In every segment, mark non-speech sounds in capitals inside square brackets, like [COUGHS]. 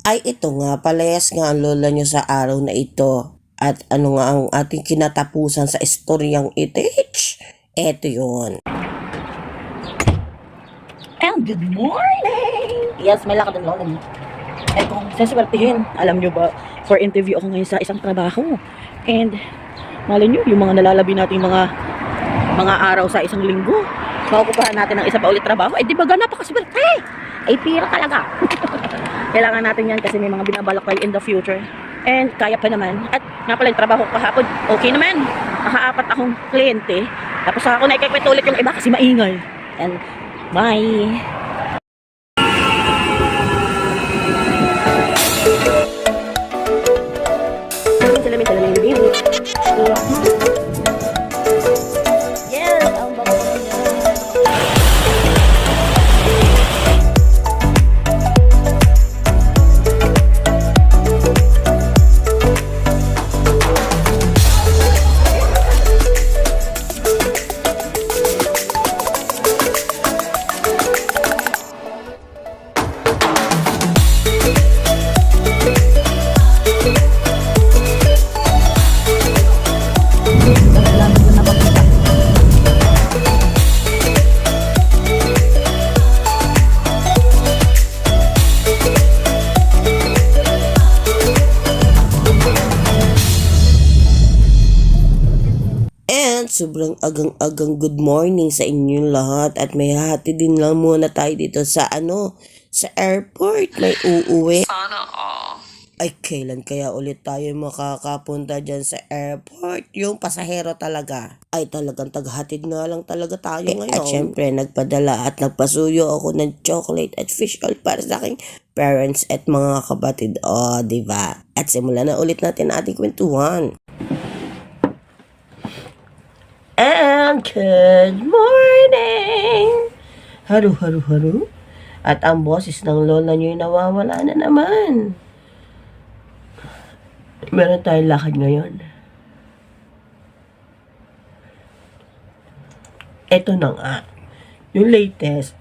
Ay ito nga, palayas nga ang lola nyo sa araw na ito. At ano nga ang ating kinatapusan sa istoryang ito? Ito yun. And good morning! Yes, may lakad ang lola niyo. Eh kung saswertihin, alam nyo ba, for interview ako ngayon sa isang trabaho. And, malay nyo, yung mga nalalabi nating mga mga araw sa isang linggo, makukupahan natin ng isa pa ulit trabaho. Eh, di ba ganap napakaswerte? Ay, pira talaga. [LAUGHS] Kailangan natin yan kasi may mga binabalak tayo in the future. And kaya pa naman. At nga pala yung trabaho ko kahapon, okay naman. Nakaapat akong kliyente. Tapos ako na ikikwento ulit yung iba kasi maingay. And bye! And sobrang agang-agang good morning sa inyong lahat at may hati din lang muna tayo dito sa ano, sa airport. May uuwi. Sana all. Ay, kailan kaya ulit tayo makakapunta dyan sa airport? Yung pasahero talaga. Ay, talagang taghatid nga lang talaga tayo ngayon. At syempre, nagpadala at nagpasuyo ako ng chocolate at fish oil para sa aking parents at mga kabatid. O, oh, di ba? At simulan na ulit natin ating kwentuhan. And good morning! Haru, haru, haru. At ang boses ng lola niyo'y nawawala na naman. Meron tayong lakad ngayon. Ito na nga. Yung latest.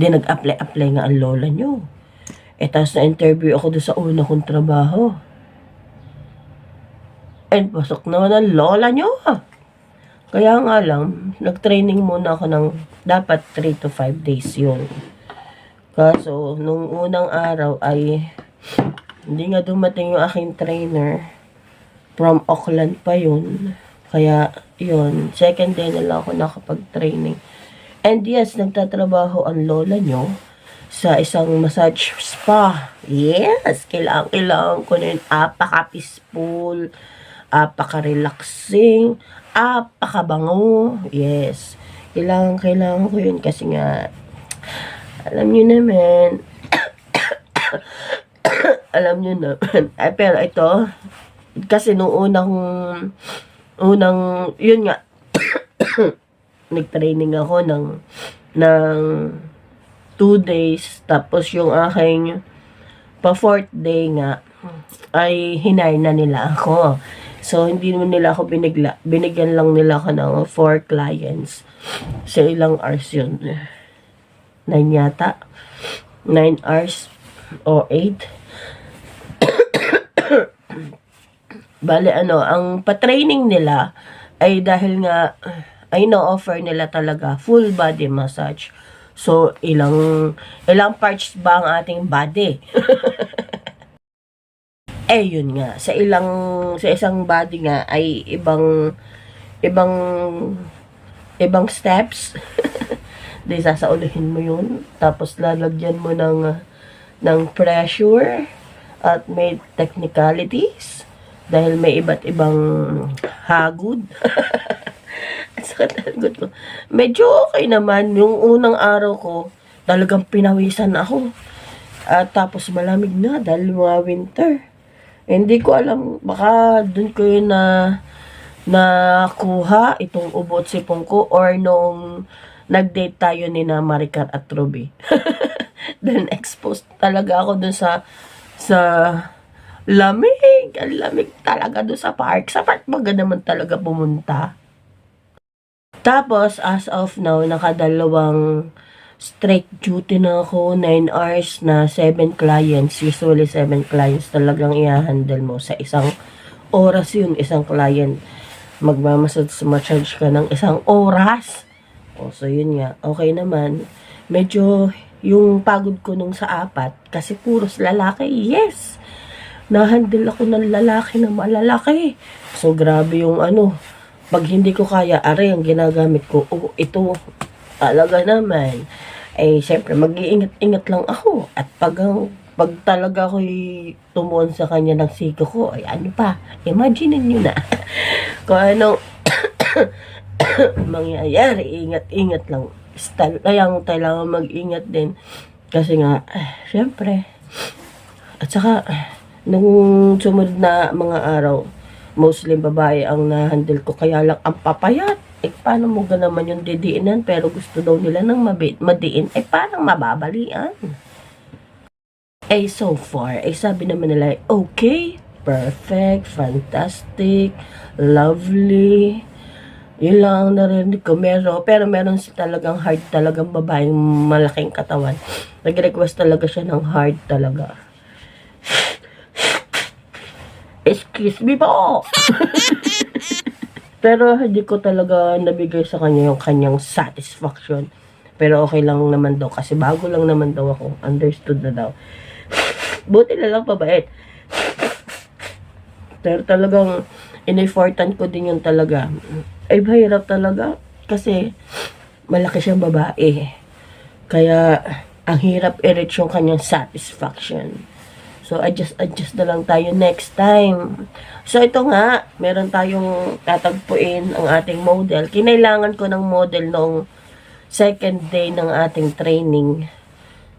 Di nag-apply-apply nga ang lola niyo. E tapos na-interview ako doon sa una kong trabaho. And pasok naman ang lola niyo. Kaya nga lang, nag-training muna ako ng dapat 3 to 5 days yun. Kaso, nung unang araw ay hindi nga dumating yung aking trainer. From Auckland pa yun. Kaya, yun, second day na lang ako nakapag-training. And yes, nagtatrabaho ang lola nyo sa isang massage spa. Yes, kailangan, kailangan ko na yun. Apaka-peaceful, apaka-relaxing, apaka-bango. Yes, kailangan, kailangan ko yun kasi nga, alam nyo naman, [COUGHS] alam nyo naman, [COUGHS] ay, pero ito, kasi nung unang, unang, yun nga, [COUGHS] nag-training ako ng, ng two days, tapos yung aking, pa fourth day nga, ay hinay na nila ako. So, hindi naman nila ako binigla, binigyan lang nila ako ng four clients. Sa ilang hours yun. Nine yata. Nine hours o eight. [COUGHS] Bale, ano, ang pa-training nila ay dahil nga, ay no-offer nila talaga full body massage. So, ilang, ilang parts ba ang ating body? [LAUGHS] eh, yun nga. Sa ilang, sa isang body nga ay ibang, ibang, ibang steps. [LAUGHS] Di sasauluhin mo yun. Tapos lalagyan mo ng, ng pressure at may technicalities dahil may iba't ibang hagod. [LAUGHS] Medyo okay naman. Yung unang araw ko, talagang pinawisan ako. At tapos malamig na dahil mga winter. Hindi ko alam, baka dun ko yun na nakuha itong ubot sipong ko or nung nag-date tayo ni na Maricar at Ruby. [LAUGHS] Then exposed talaga ako dun sa sa lamig. Ang lamig talaga dun sa park. Sa park maganda naman talaga pumunta. Tapos, as of now, nakadalawang straight duty na ako, 9 hours na 7 clients. Usually 7 clients talagang i-handle mo sa isang oras yun, isang client. Magmamasad charge ka ng isang oras. O, so yun nga, okay naman. Medyo yung pagod ko nung sa apat, kasi puros lalaki, yes. Nahandle ako ng lalaki na malalaki. So, grabe yung ano, pag hindi ko kaya, are, ang ginagamit ko, oh, ito, talaga naman. Eh, syempre, mag-iingat-ingat lang ako. At pag, pag talaga ako'y tumuon sa kanya ng siko ko, ay ano pa, imagine nyo na. [LAUGHS] Kung anong [COUGHS] mangyayari, ingat-ingat lang. Kailangan mag-ingat din. Kasi nga, eh, syempre, at saka, nung sumunod na mga araw, mostly babae ang na-handle ko. Kaya lang, ang papayat. Paano mo ga naman yung didiinan? Pero gusto daw nila ng madiin. Eh, parang mababalian. Eh, so far, eh, sabi naman nila, okay, perfect, fantastic, lovely. Yun lang ang narinig ko. Pero, pero meron si talagang hard talagang babaeng malaking katawan. Nag-request talaga siya ng hard talaga. [LAUGHS] Excuse me po! [LAUGHS] Pero hindi ko talaga nabigay sa kanya yung kanyang satisfaction. Pero okay lang naman daw kasi bago lang naman daw ako. Understood na daw. [LAUGHS] Buti na lang pabait. Pero talagang in-effortan ko din yun talaga. Ay, mahirap talaga. Kasi malaki siyang babae. Kaya ang hirap i-reach yung kanyang satisfaction. So, adjust, adjust na lang tayo next time. So, ito nga, meron tayong tatagpuin ang ating model. Kinailangan ko ng model noong second day ng ating training.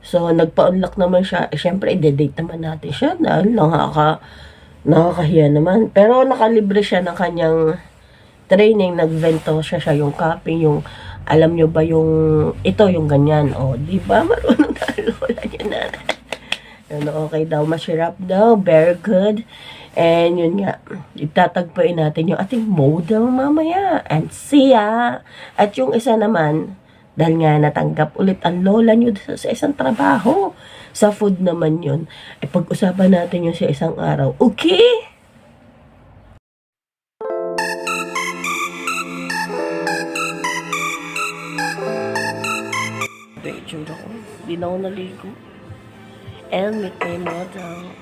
So, nagpa-unlock naman siya. Eh, syempre, i-date naman natin siya dahil nakaka, nakakahiya naman. Pero nakalibre siya ng kanyang training. Nagvento siya siya yung copy, yung alam nyo ba yung ito, yung ganyan. O, di ba? [LAUGHS] Marunong tayo. Wala niya na. Ano, okay daw, masarap daw, very good. And yun nga, itatagpuin natin yung ating model mamaya. And see ya! At yung isa naman, dahil nga natanggap ulit ang lola nyo sa, sa isang trabaho. Sa food naman yun. E pag-usapan natin yun sa isang araw. Okay? Picture ako. Hindi na ako naligo. And my model.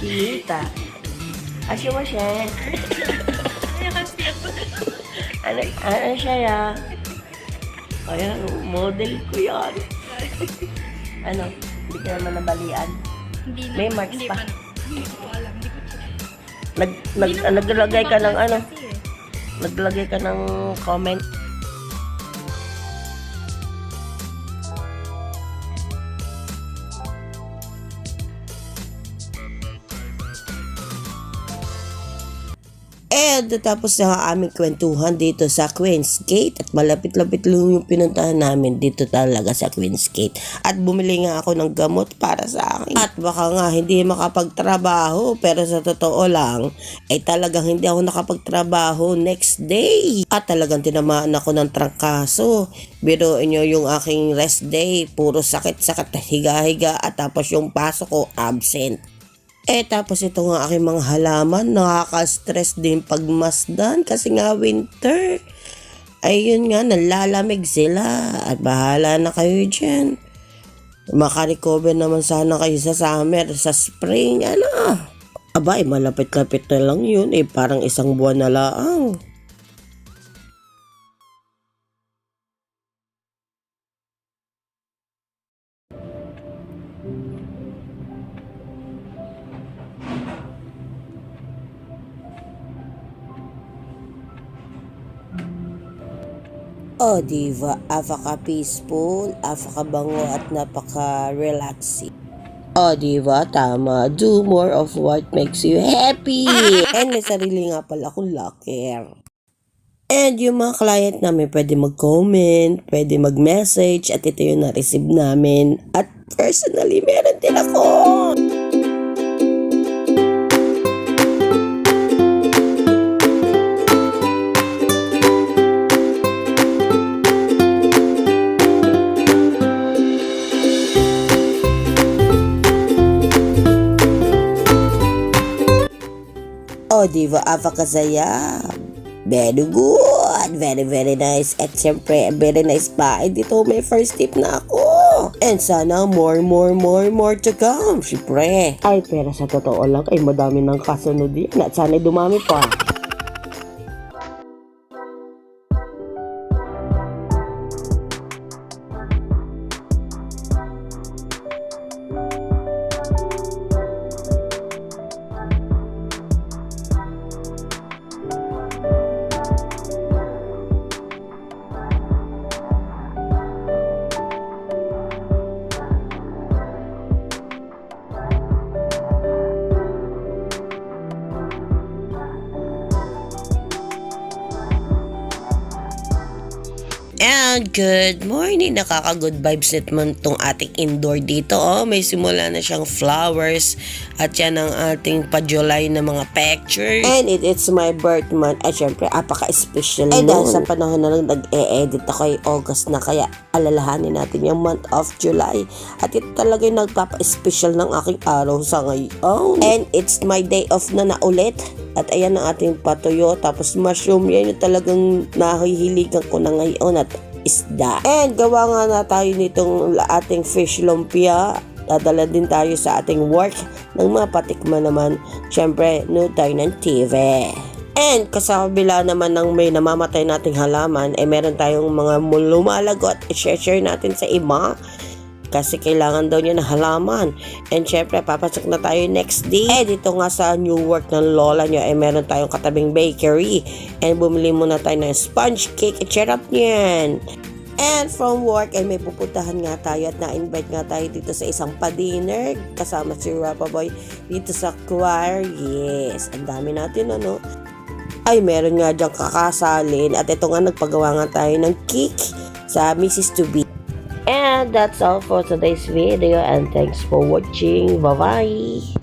Chinita. Asya mo siya. ano, ano siya ya? Ayan, model ko yan. ano, hindi ka naman nabalian. Hindi na, May marks hindi pa. na. Hindi ko alam. Hindi ko Nag, nag, naglagay ka ng ano, eh. naglagay ka ng comment. And tapos na ang aming kwentuhan dito sa Queen's Gate at malapit-lapit lang yung pinuntahan namin dito talaga sa Queen's Gate. At bumili nga ako ng gamot para sa akin. At baka nga hindi makapagtrabaho pero sa totoo lang ay talagang hindi ako nakapagtrabaho next day. At talagang tinamaan ako ng trangkaso. Biruin nyo yung aking rest day, puro sakit-sakit, higa-higa at tapos yung pasok ko absent. Eh tapos ito nga aking mga halaman, nakaka-stress din pagmasdan kasi nga winter. Ayun nga, nalalamig sila at bahala na kayo dyan. Makarecover naman sana kayo sa summer, sa spring, ano. Aba, eh, malapit-lapit na lang yun, eh, parang isang buwan na lang. Oh, diva, apaka-peaceful, apaka-bango at napaka-relaxing. Oh, diva, tama. Do more of what makes you happy. [LAUGHS] And may sarili nga pala akong locker. And yung mga client namin pwede mag-comment, pwede mag-message, at ito yung na-receive namin. At personally, meron din ako. Oh, di ba? Apakasaya. Very good. Very, very nice. At syempre, very nice pa. Eh, dito may first tip na ako. And sana more, more, more, more to come. Syempre. Ay, pero sa totoo lang, ay madami ng kasunod din. At sana dumami pa. And good morning. Nakaka-good vibes naman tong ating indoor dito. Oh, may simula na siyang flowers. At yan ang ating pa-July na mga pictures. And it, it's my birth month. At syempre, apaka-special Ay, dahil sa panahon na lang nag-e-edit ako ay August na. Kaya alalahanin natin yung month of July. At ito talaga yung nagpapa-special ng aking araw sa ngayon. And it's my day off na na ulit. At ayan ang ating patuyo. Tapos mushroom. Yan yung talagang nahihiligan ko na ngayon. At isda. And gawa nga na tayo nitong ating fish lumpia. Dadala din tayo sa ating work ng mga patikman naman. Siyempre, no tayo ng TV. And kasabila naman ng may namamatay nating halaman, eh meron tayong mga lumalago at i-share natin sa iba kasi kailangan daw niya ng halaman. And syempre, papasok na tayo next day. Eh, dito nga sa new work ng lola niya, eh, meron tayong katabing bakery. And bumili muna tayo ng sponge cake. at charap niyan. And from work, eh, may pupuntahan nga tayo at na-invite nga tayo dito sa isang pa-dinner kasama si Rapa Boy dito sa choir. Yes, ang dami natin ano. Ay, meron nga diyang kakasalin at ito nga nagpagawa nga tayo ng cake sa Mrs. To. That's all for today's video and thanks for watching. Bye-bye!